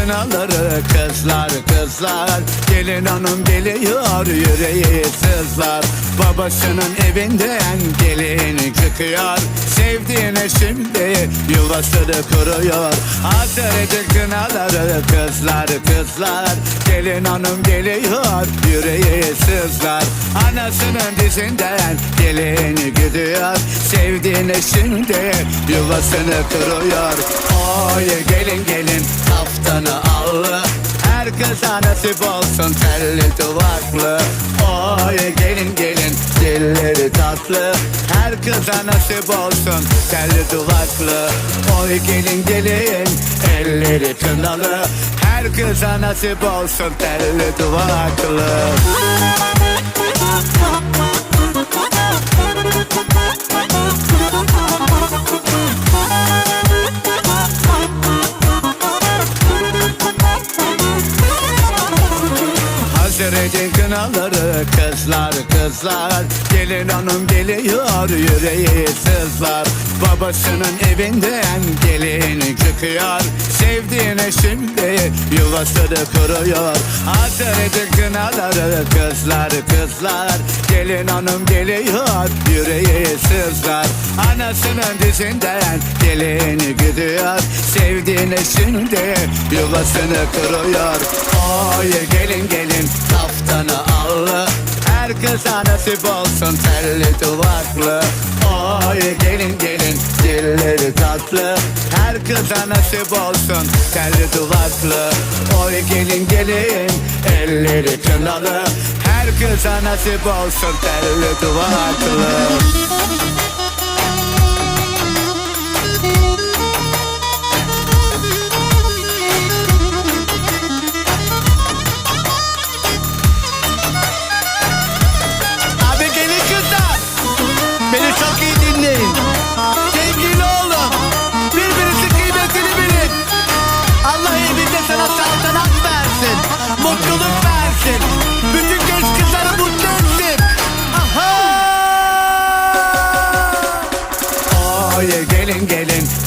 kınaları kızlar kızlar. Gelin hanım geliyor yüreği sızlar. Babasının evinden gelin çıkıyor Sevdiğine şimdi yuvasını kuruyor. Hazır edin kınaları kızlar kızlar. Gelin hanım geliyor yüreği sızlar. Anasının dizinden gelin gidiyor Sevdiğine şimdi yuvasını kuruyor. Oy gelin gelin kaftanı allı her kıza nasip olsun telli duvaklı. Oy gelin gelin dilleri tatlı. Her kıza nasip olsun telli duvaklı. Oy gelin gelin elleri kınalı. Her kıza nasip olsun telli duvaklı edin kınaları kızlar kızlar. Gelin hanım geliyor yüreği sızlar. Babasının evinden gelin çıkıyor. Sevdiğine şimdi yuvasını kuruyor. Hazır edin kınaları kızlar kızlar. Gelin hanım geliyor yüreği sızlar. Anasının dizinden gelin gidiyor. Sevdiğine şimdi yuvasını kuruyor. Oy gelin gelin kaftanı allı Her kıza nasip olsun telli duvaklı. Oy gelin gelin dilleri tatlı. Her kıza nasip olsun telli duvaklı. Oy gelin gelin elleri kınalı. Her kıza nasip olsun telli duvaklı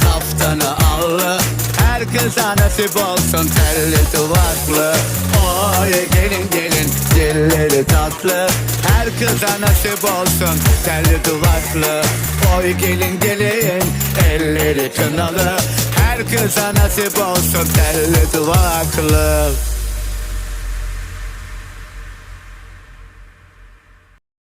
kaftanı allı Her kıza nasip olsun telli duvaklı Oy gelin gelin dilleri tatlı. Her kıza nasip olsun telli duvaklı Oy gelin gelin elleri kınalı. Her kıza nasip olsun telli duvaklı